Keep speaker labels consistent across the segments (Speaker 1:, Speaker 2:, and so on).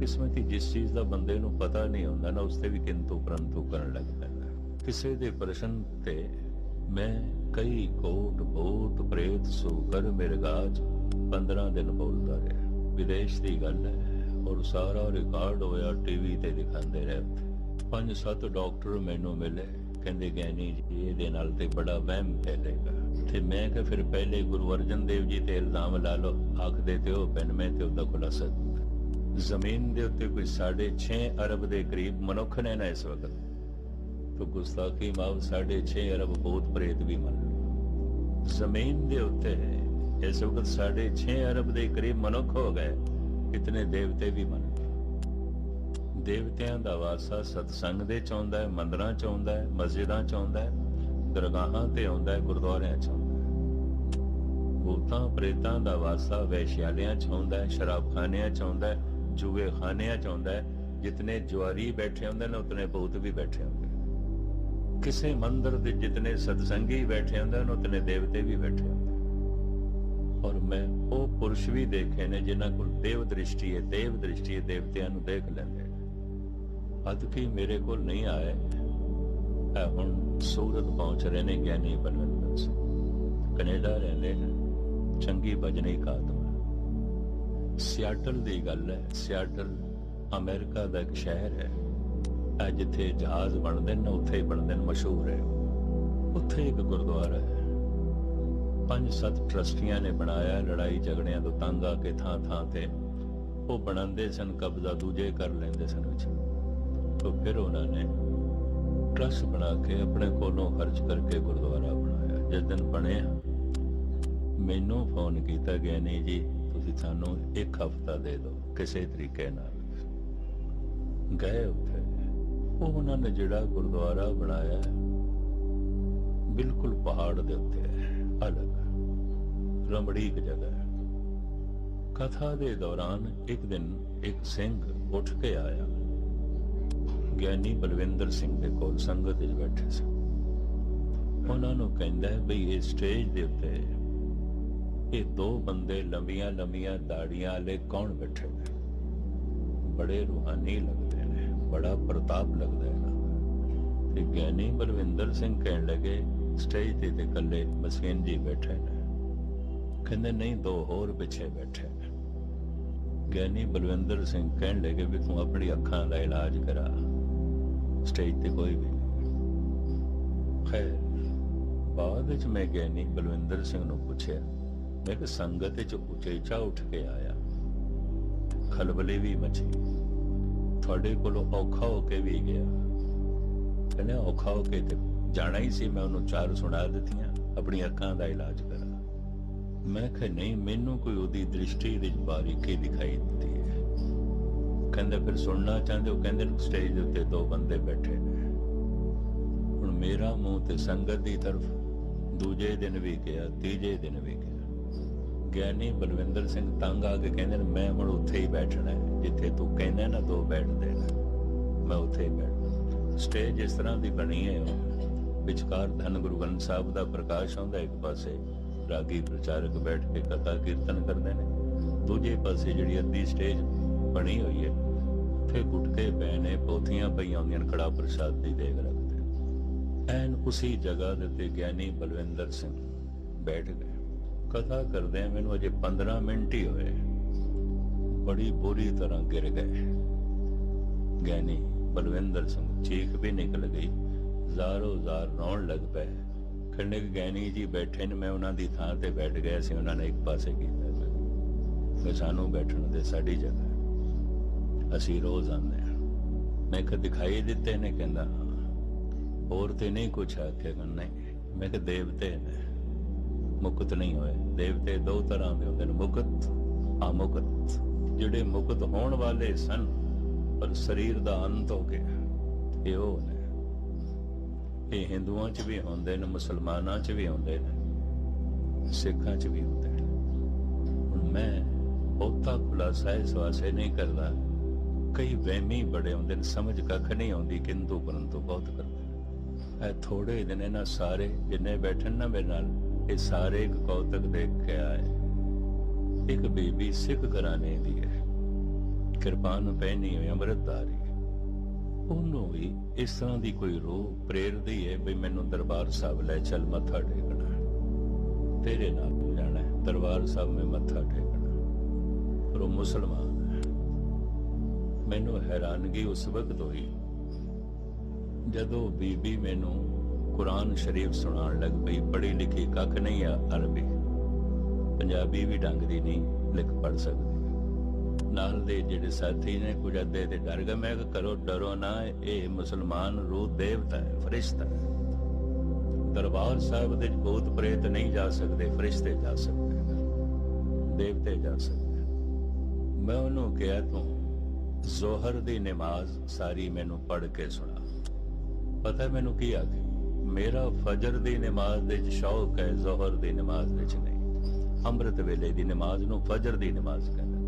Speaker 1: ਬਦਕਿਸਮਤੀ ਜਿਸ ਚੀਜ਼ ਦਾ ਬੰਦੇ ਨੂੰ ਪਤਾ ਨਹੀਂ ਹੁੰਦਾ ਨਾ, ਉਸ ਤੇ ਵੀ ਕਿੰਤੂ ਪਰੰਤੂ ਕਰਨ ਲੱਗ ਪੈਂਦਾ। ਕਿਸੇ ਦੇ ਪ੍ਰਸ਼ਨ ਤੇ ਮੈਂ ਕਈ ਕੋਟ ਬੋਟ ਪ੍ਰੇਤ ਸੂਕਰ ਮਿਰਗਾਜ 15 ਦਿਨ ਬੋਲਦਾ ਰਿਹਾ। ਵਿਦੇਸ਼ ਦੀ ਗੱਲ ਹੈ ਔਰ ਸਾਰਾ ਰਿਕਾਰਡ ਹੋਇਆ ਟੀਵੀ ਤੇ ਦਿਖਾਉਂਦੇ ਰਹੇ ਪੰਜ ਸੱਤ ਡਾਕਟਰ ਮੈਨੂੰ ਮਿਲੇ, ਕਹਿੰਦੇ ਗੈਨੀ ਜੀ, ਇਹਦੇ ਨਾਲ ਤੇ ਬੜਾ ਵਹਿਮ ਫੈਲੇਗਾ। ਤੇ ਮੈਂ ਕਿਹਾ, ਫਿਰ ਪਹਿਲੇ ਗੁਰੂ ਅਰਜਨ ਦੇਵ ਜੀ ਤੇ ਇਲਜ਼ਾਮ ਲਾ ਲਓ, ਆਖਦੇ ਤੇ ਉਹ ਪੈਨ, ਮੈਂ ਤੇ ਉਹਦਾ ਖੁਲਾਸਾ ਜ਼ਮੀਨ ਦੇ ਉੱਤੇ ਕੋਈ 6.5 ਅਰਬ ਦੇ ਕਰੀਬ ਮਨੁੱਖ ਨੇ ਨਾ ਇਸ ਵਕਤ। ਤੋ ਗੁਸਤਾਖੀ ਮਾਫ 6.5 ਅਰਬ ਬਹੁਤ ਪ੍ਰੇਤ ਵੀ ਮੰਨ ਜ਼ਮੀਨ ਦੇ ਉੱਤੇ ਇਸ ਵਕਤ 6.5 ਅਰਬ ਦੇ ਕਰੀਬ ਮਨੁੱਖ ਹੋ ਗਏ ਇਤਨੇ ਦੇਵਤੇ ਵੀ ਮੰਨ ਦੇਵਤਿਆਂ ਦਾ ਵਾਸਾ ਸਤਸੰਗ ਦੇ ਚ ਆਉਂਦਾ ਹੈ, ਮੰਦਰਾਂ ਚ ਆਉਂਦਾ ਹੈ, ਮਸਜਿਦਾਂ ਚ ਆਉਂਦਾ ਹੈ, ਦਰਗਾਹਾਂ ਤੇ ਆਉਂਦਾ ਹੈ, ਗੁਰਦੁਆਰਿਆਂ ਚ ਆਉਂਦਾ ਹੈ। ਭੂਤਾਂ, ਪ੍ਰੇਤਾਂ ਦਾ ਵਾਸਾ ਵੈਸ਼ਿਆਲਿਆਂ ਚ ਆਉਂਦਾ ਹੈ, ਸ਼ਰਾਬਖਾਨਿਆਂ ਚ ਆਉਂਦਾ ਹੈ ਜੂਏ ਖਾਨਿਆਂ ਚ ਆਉਂਦਾ ਹੈ, ਜਿਤਨੇ ਜੁਆਰੀ ਬੈਠੇ ਹੁੰਦੇ ਨੇ, ਉਤਨੇ ਭੂਤ ਵੀ ਬੈਠੇ ਹੁੰਦੇ ਨੇ। ਕਿਸੇ ਮੰਦਰ ਦੇ ਜਿਤਨੇ ਸਤਸੰਗੀ ਬੈਠੇ ਹੁੰਦੇ ਨੇ, ਉਤਨੇ ਦੇਵਤੇ ਵੀ ਬੈਠੇ ਹੁੰਦੇ ਔਰ ਮੈਂ ਉਹ ਪੁਰਸ਼ ਵੀ ਦੇਖੇ ਨੇ, ਜਿਨ੍ਹਾਂ ਕੋਲ ਦੇਵ ਦ੍ਰਿਸ਼ਟੀ ਹੈ, ਦੇਵ ਦ੍ਰਿਸ਼ਟੀ ਹੈ, ਦੇਵਤਿਆਂ ਨੂੰ ਦੇਖ ਲੈਂਦੇ ਨੇ। ਅਦ ਕੀ ਮੇਰੇ ਕੋਲ ਨਹੀਂ ਆਏ ਹੁਣ ਸੂਰਤ ਪਹੁੰਚ ਰਹੇ ਨੇ ਗਿਆਨੀ ਬਲਵੰਤ ਸਿੰਘ। ਕੈਨੇਡਾ ਰਹਿੰਦੇ ਨੇ। ਚੰਗੀ ਬਜਨੀ ਕਾਤਮਾ ਸਿਆਟਲ ਦੀ ਗੱਲ ਹੈ। ਸਿਆਟਲ ਅਮਰੀਕਾ ਦਾ ਇੱਕ ਸ਼ਹਿਰ ਹੈ। ਇਹ ਜਿੱਥੇ ਜਹਾਜ਼ ਬਣਦੇ ਨੇ, ਉੱਥੇ ਹੀ ਬਣਦੇ ਨੇ, ਮਸ਼ਹੂਰ ਹੈ। ਉੱਥੇ ਇੱਕ ਗੁਰਦੁਆਰਾ ਹੈ। ਪੰਜ ਸੱਤ ਟਰਸਟੀਆਂ ਨੇ ਬਣਾਇਆ ਲੜਾਈ ਝਗੜਿਆਂ ਤੋਂ ਤੰਗ ਆ ਕੇ ਥਾਂ ਥਾਂ ਤੇ। ਉਹ ਬਣਾਉਂਦੇ ਸਨ, ਕਬਜ਼ਾ ਦੂਜੇ ਕਰ ਲੈਂਦੇ ਸਨ ਵਿੱਚ। ਤੋਂ ਫਿਰ ਉਹਨਾਂ ਨੇ ਟਰਸਟ ਬਣਾ ਕੇ ਆਪਣੇ ਕੋਲੋਂ ਖਰਚ ਕਰਕੇ ਗੁਰਦੁਆਰਾ ਬਣਾਇਆ। ਜਿਸ ਦਿਨ ਬਣਿਆ, ਮੈਨੂੰ ਫੋਨ ਕੀਤਾ ਗਿਆ ਨਹੀਂ ਜੀ ਤੁਸੀਂ ਸਾਨੂੰ ਇੱਕ ਹਫਤਾ ਦੇ ਦਿਓ ਕਿਸੇ ਤਰੀਕੇ ਨਾਲ। ਗਏ ਉੱਥੇ। ਉਹ ਉਹਨਾਂ ਨੇ ਜਿਹੜਾ ਗੁਰਦੁਆਰਾ ਬਣਾਇਆ ਬਿਲਕੁਲ ਪਹਾੜ ਦੇ ਉੱਤੇ ਅਲੱਗ ਰਮੜੀਕ ਜਗ੍ਹਾ ਕਥਾ ਦੇ ਦੌਰਾਨ ਇੱਕ ਦਿਨ ਇੱਕ ਸਿੰਘ ਉੱਠ ਕੇ ਆਇਆ। ਗਿਆਨੀ ਬਲਵਿੰਦਰ ਸਿੰਘ ਦੇ ਕੋਲ ਸੰਗਤ ਵਿੱਚ ਬੈਠੇ ਸੀ ਉਹਨਾਂ ਨੂੰ ਕਹਿੰਦਾ ਬਈ ਇਹ ਸਟੇਜ ਦੇ ਉੱਤੇ ਇਹ ਦੋ ਬੰਦੇ ਲੰਬੀਆਂ ਲੰਬੀਆਂ ਦਾੜੀਆਂ ਵਾਲੇ ਕੌਣ ਬੈਠੇ ਨੇ? ਬੜੇ ਰੂਹਾਨੀ ਲੱਗਦੇ ਨੇ, ਬੜਾ ਪ੍ਰਤਾਪ ਲੱਗਦਾ ਹੈ ਨਾ ਤੇ ਗਿਆਨੀ ਬਲਵਿੰਦਰ ਸਿੰਘ ਕਹਿਣ ਲੱਗੇ, ਸਟੇਜ ਤੇ ਤੇ ਇਕੱਲੇ ਮਸੀਨ ਜੀ ਬੈਠੇ ਨੇ। ਕਹਿੰਦੇ, ਨਹੀਂ, ਦੋ ਹੋਰ ਪਿੱਛੇ ਬੈਠੇ ਨੇ। ਗਿਆਨੀ ਬਲਵਿੰਦਰ ਸਿੰਘ ਕਹਿਣ ਲੱਗੇ ਵੀ, ਤੂੰ ਆਪਣੀ ਅੱਖਾਂ ਦਾ ਇਲਾਜ ਕਰਾ। ਸਟੇਜ ਤੇ ਕੋਈ ਵੀ ਨਹੀਂ ਖੈਰ, ਬਾਅਦ ਵਿੱਚ ਮੈਂ ਗਿਆਨੀ ਬਲਵਿੰਦਰ ਸਿੰਘ ਨੂੰ ਪੁੱਛਿਆ ਮੈਂ ਕਿ ਸੰਗਤ ਵਿੱਚ ਉਚੇਚਾ ਉੱਠ ਕੇ ਆਇਆ ਖਲਬਲੇ ਵੀ ਮਚੀ ਤੁਹਾਡੇ ਕੋਲੋਂ ਔਖਾ ਹੋ ਕੇ ਵੀ ਗਿਆ ਕਹਿੰਦੇ ਔਖਾ ਹੋ ਕੇ ਤੇ ਜਾਣਾ ਹੀ ਸੀ ਮੈਂ ਉਹਨੂੰ ਚਾਰ ਸੁਣਾ ਦਿੱਤੀਆਂ ਆਪਣੀ ਅੱਖਾਂ ਦਾ ਇਲਾਜ ਕਰਾ ਮੈਂ ਕਿਹਾ ਨਹੀਂ ਮੈਨੂੰ ਕੋਈ ਉਹਦੀ ਦ੍ਰਿਸ਼ਟੀ ਦੀ ਬਾਰੀਕੀ ਦਿਖਾਈ ਦਿੱਤੀ ਹੈ ਕਹਿੰਦਾ ਫਿਰ ਸੁਣਨਾ ਚਾਹੁੰਦੇ ਹੋ ਕਹਿੰਦੇ ਸਟੇਜ ਦੇ ਉੱਤੇ ਦੋ ਬੰਦੇ ਬੈਠੇ ਨੇ ਹੁਣ ਮੇਰਾ ਮੂੰਹ ਤੇ ਸੰਗਤ ਦੀ ਤਰਫ ਦੂਜੇ ਦਿਨ ਵੀ ਗਿਆ ਤੀਜੇ ਦਿਨ ਵੀ ਗਿਆਨੀ ਬਲਵਿੰਦਰ ਸਿੰਘ ਤੰਗ ਆ ਕੇ ਕਹਿੰਦੇ ਨੇ, ਮੈਂ ਹੁਣ ਉੱਥੇ ਹੀ ਬੈਠਣਾ ਜਿੱਥੇ ਤੂੰ ਕਹਿੰਦਾ ਨਾ ਦੋ ਬੈਠਦੇ ਨੇ ਮੈਂ ਉੱਥੇ ਹੀ ਬੈਠਣਾ ਸਟੇਜ ਇਸ ਤਰ੍ਹਾਂ ਦੀ ਬਣੀ ਹੈ। ਵਿਚਕਾਰ ਧੰਨ ਗੁਰੂ ਗ੍ਰੰਥ ਸਾਹਿਬ ਦਾ ਪ੍ਰਕਾਸ਼ ਆਉਂਦਾ ਇੱਕ ਪਾਸੇ ਰਾਗੀ ਪ੍ਰਚਾਰਕ ਬੈਠ ਕੇ ਕਥਾ ਕੀਰਤਨ ਕਰਦੇ ਨੇ ਦੂਜੇ ਪਾਸੇ ਜਿਹੜੀ ਅੱਧੀ ਸਟੇਜ ਬਣੀ ਹੋਈ ਹੈ ਉੱਥੇ ਗੁਟਕੇ ਪਏ ਨੇ ਪੋਥੀਆਂ ਪਈਆਂ ਹੁੰਦੀਆਂ ਨੇ ਕੜਾ ਪ੍ਰਸ਼ਾਦ ਦੀ ਦੇਗ ਰੱਖਦੇ ਐਨ ਉਸੇ ਜਗ੍ਹਾ ਦੇ ਉੱਤੇ ਗਿਆਨੀ ਬਲਵਿੰਦਰ ਸਿੰਘ ਬੈਠ ਗਏ। ਕਥਾ ਕਰਦੇ ਮੈਨੂੰ ਅਜੇ 15 ਮਿੰਟ ਹੀ ਹੋਏ। ਬੜੀ ਬੁਰੀ ਤਰ੍ਹਾਂ ਗਿਰ ਗਏ। ਗਿਆਨੀ ਬਲਵਿੰਦਰ ਸਿੰਘ ਚੀਖ ਵੀ ਨਿਕਲ ਗਈ। ਜ਼ਾਰੋ ਜ਼ਾਰ ਰੌਣ ਲੱਗ ਪਏ। ਖੰਡੇ ਗਿਆਨੀ ਜੀ ਬੈਠੇ ਨੇ, ਮੈਂ ਉਹਨਾਂ ਦੀ ਥਾਂ ਤੇ ਬੈਠ ਗਿਆ ਸੀ, ਉਹਨਾਂ ਨੇ ਇੱਕ ਪਾਸੇ ਕੀਤਾ ਮੈਂ ਸਾਨੂੰ ਬੈਠਣ ਦੇ ਸਾਡੀ ਜਗ੍ਹਾ ਅਸੀਂ ਰੋਜ਼ ਆਉਂਦੇ ਹਾਂ। ਮੈਂ ਕਿ ਦਿਖਾਈ ਦਿੱਤੇ ਨੇ? ਕਹਿੰਦਾ, ਹਾਂ। ਹੋਰ ਤੇ ਨਹੀਂ ਕੁਛ ਆਖਿਆ। ਨਹੀਂ। ਮੈਂ ਕਿ ਦੇਵਤੇ ਨੇ। ਮੁਕਤ ਨਹੀਂ ਹੋਏ। ਦੇਵਤੇ ਦੋ ਤਰ੍ਹਾਂ ਦੇ ਹੁੰਦੇ ਨੇ, ਮੁਕਤ, ਅਮੁਕਤ। ਜਿਹੜੇ ਮੁਕਤ ਹੋਣ ਵਾਲੇ ਸਨ, ਪਰ ਸਰੀਰ ਦਾ ਅੰਤ ਹੋ ਗਿਆ। ਇਹ ਉਹ ਨੇ। ਇਹ ਹਿੰਦੂਆਂ 'ਚ ਵੀ ਹੁੰਦੇ ਨੇ, ਮੁਸਲਮਾਨਾਂ 'ਚ ਵੀ ਹੁੰਦੇ ਨੇ, ਸਿੱਖਾਂ 'ਚ ਵੀ ਹੁੰਦੇ ਨੇ। ਹੁਣ ਮੈਂ ਬਹੁਤਾ ਖੁਲਾਸਾ ਇਸ ਵਾਸਤੇ ਨਹੀਂ ਕਰਦਾ। ਕਈ ਵਹਿਮੀ ਬੜੇ ਹੁੰਦੇ ਨੇ, ਸਮਝ ਕੱਖ ਨਹੀਂ ਆਉਂਦੀ, ਕਿੰਤੂ ਪਰੰਤੂ ਬਹੁਤ ਕਰਦੇ ਨੇ। ਇਹ ਥੋੜੇ ਦਿਨ ਇਹਨਾਂ ਸਾਰੇ, ਜਿੰਨੇ ਬੈਠਣ ਨਾ ਮੇਰੇ ਨਾਲ ਇਹ ਸਾਰੇ ਇੱਕ ਕੌਤਕ ਦੇਖ ਕੇ ਇੱਕ ਬੀਬੀ ਸਿੱਖ ਘਰਾਣੇ ਦੀ ਹੈ। ਕਿਰਪਾਨ ਪਹਿਨੀ ਹੋਈ ਅੰਮ੍ਰਿਤਧਾਰੀ। ਉਹਨੂੰ ਵੀ ਇਸ ਤਰ੍ਹਾਂ ਦੀ ਕੋਈ ਰੂਹ ਪ੍ਰੇਰਦੀ ਹੈ ਵੀ ਮੈਨੂੰ ਦਰਬਾਰ ਸਾਹਿਬ ਲੈ ਚੱਲ ਮੱਥਾ ਟੇਕਣਾ ਤੇਰੇ ਨਾਲ ਜਾਣਾ ਹੈ, ਦਰਬਾਰ ਸਾਹਿਬ ਮੈਂ ਮੱਥਾ ਟੇਕਣਾ ਪਰ ਉਹ ਮੁਸਲਮਾਨ ਹੈ। ਮੈਨੂੰ ਹੈਰਾਨਗੀ ਉਸ ਵਕਤ ਹੋਈ। ਜਦੋਂ ਬੀਬੀ ਮੈਨੂੰ ਕੁਰਾਨ ਸ਼ਰੀਫ ਸੁਣਾਉਣ ਲੱਗ ਪਈ, ਪੜ੍ਹੀ ਲਿਖੀ ਕੱਖ ਨਹੀਂ ਆ ਅਰਬੀ। ਪੰਜਾਬੀ ਵੀ ਢੰਗ ਦੀ ਨਹੀਂ, ਲਿਖ ਪੜ ਸਕਦੀ। ਨਾਲ ਦੇ ਜਿਹੜੇ ਸਾਥੀ ਨੇ, ਕੁਝ ਅੱਧੇ ਤੇ ਡਰ ਗਏ, ਮੈਂ ਕਰੋ, ਡਰੋ ਨਾ, ਇਹ ਮੁਸਲਮਾਨ ਰੂਹ ਦੇਵਤਾ ਹੈ, ਫਰਿਸ਼ਤਾ ਹੈ। ਦਰਬਾਰ ਸਾਹਿਬ ਦੇ ਭੂਤ ਪ੍ਰੇਤ ਨਹੀਂ ਜਾ ਸਕਦੇ, ਫਰਿਸ਼ਤੇ ਜਾ ਸਕਦੇ ਦੇਵਤੇ ਜਾ ਸਕਦੇ ਮੈਂ ਉਹਨੂੰ ਕਿਹਾ, ਤੂੰ ਜ਼ੋਹਰ ਦੀ ਨਮਾਜ਼ ਸਾਰੀ ਮੈਨੂੰ ਪੜ੍ਹ ਕੇ ਸੁਣਾ। ਪਤਾ ਮੈਨੂੰ ਕੀ ਆਖਿਆ? ਮੇਰਾ ਫਜਰ ਦੀ ਨਮਾਜ਼ ਦੇ ਵਿੱਚ ਸ਼ੌਕ ਹੈ, ਜ਼ੋਹਰ ਦੀ ਨਮਾਜ਼ ਵਿੱਚ ਨਹੀਂ। ਅੰਮ੍ਰਿਤ ਵੇਲੇ ਦੀ ਨਮਾਜ਼ ਨੂੰ ਫਜਰ ਦੀ ਨਮਾਜ਼ ਕਹਿੰਦੇ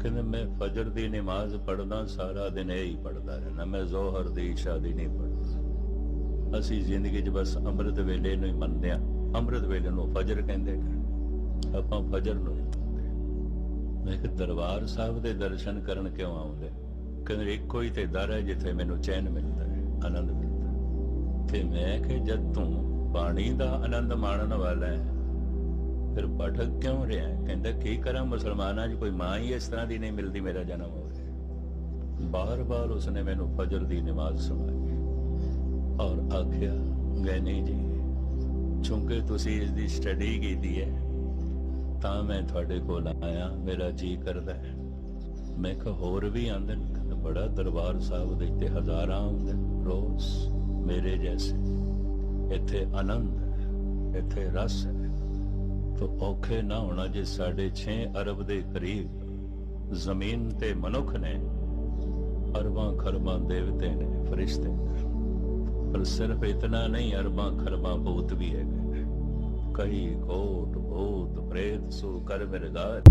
Speaker 1: ਕਹਿੰਦੇ, ਮੈਂ ਫਜਰ ਦੀ ਨਮਾਜ਼ ਪੜਦਾ ਸਾਰਾ ਦਿਨ ਇਹ ਹੀ ਪੜਦਾ ਰਹਿਣਾ ਮੈਂ ਜ਼ੋਹਰ ਦੀ, ਇਸ਼ਾ ਦੀ ਨਹੀਂ ਪੜਦਾ ਅਸੀਂ ਜ਼ਿੰਦਗੀ 'ਚ ਬਸ ਅੰਮ੍ਰਿਤ ਵੇਲੇ ਨੂੰ ਹੀ ਮੰਨਦੇ ਆ ਅੰਮ੍ਰਿਤ ਵੇਲੇ ਨੂੰ ਫਜਰ ਕਹਿੰਦੇ ਨੇ। ਆਪਾਂ ਫਜਰ ਨੂੰ ਨਹੀਂ ਮੰਨਦੇ। ਮੈਂ ਕਿ ਦਰਬਾਰ ਸਾਹਿਬ ਦੇ ਦਰਸ਼ਨ ਕਰਨ ਕਿਉਂ ਆਉਂਦੇ? ਕਹਿੰਦੇ, ਇੱਕੋ ਹੀ ਤੇ ਦਰ ਹੈ ਜਿੱਥੇ ਮੈਨੂੰ ਚੈਨ ਮਿਲਦਾ ਹੈ, ਆਨੰਦ ਮਿਲਦਾ ਮੈਂ ਕਿ ਜਦ ਤੂੰ ਬਾਣੀ ਦਾ ਆਨੰਦ ਮਾਣਨ ਵਾਲਾ ਹੈ। ਫਿਰ ਭਟਕ ਕਿਉਂ ਰਿਹਾ ਕਹਿੰਦਾ, ਕੀ ਕਰਾਂ ਮੁਸਲਮਾਨਾਂ 'ਚ? ਕੋਈ ਮਾਂ ਹੀ ਇਸ ਤਰ੍ਹਾਂ ਦੀ ਨਹੀਂ ਮਿਲਦੀ ਮੇਰਾ ਜਨਮ ਹੋ ਗਿਆ ਬਾਰ-ਬਾਰ ਉਸਨੇ ਮੈਨੂੰ ਫਜਰ ਦੀ ਨਮਾਜ਼ ਸੁਣਾਈ ਔਰ ਆਖਿਆ ਗੈਨੀ ਜੀ, ਚੁੰਕੇ ਤੁਸੀਂ ਇਸ ਦੀ ਸਟੱਡੀ ਕੀਤੀ ਹੈ, ਤਾਂ ਮੈਂ ਤੁਹਾਡੇ ਕੋਲ ਆਇਆ, ਮੇਰਾ ਜੀ ਕਰਦਾ ਹੈ। ਮੈਂ ਕਿਹਾ, ਹੋਰ ਵੀ ਆਂਦੇ ਨੇ? ਬੜਾ ਦਰਬਾਰ ਸਾਹਿਬ ਦੇ ਇੱਥੇ ਹਜ਼ਾਰਾਂ ਆਉਂਦੇ ਨੇ। ਮੇਰੇ ਜੈਸੇ। ਇੱਥੇ ਆਨੰਦ ਹੈ, ਇੱਥੇ ਰਸ ਹੈ। ਤੋ ਔਖੇ ਨਾ ਹੋਣਾ ਜੇ ਸਾਡੇ 6 ਅਰਬ ਦੇ ਕਰੀਬ ਜ਼ਮੀਨ ਤੇ ਮਨੁੱਖ ਨੇ ਅਰਬਾਂ ਖਰਬਾਂ ਦੇਵਤੇ ਨੇ, ਫਰਿਸ਼ਤੇ ਪਰ ਸਿਰਫ ਇਤਨਾ ਨਹੀਂ, ਅਰਬਾਂ ਖਰਬਾਂ ਬਹੁਤ ਵੀ ਹੈਗੇ ਕਈ ਕੋਟ ਭੂਤ ਪ੍ਰੇਤ ਸੋ ਕਰ ਮਿਰਗਾਰ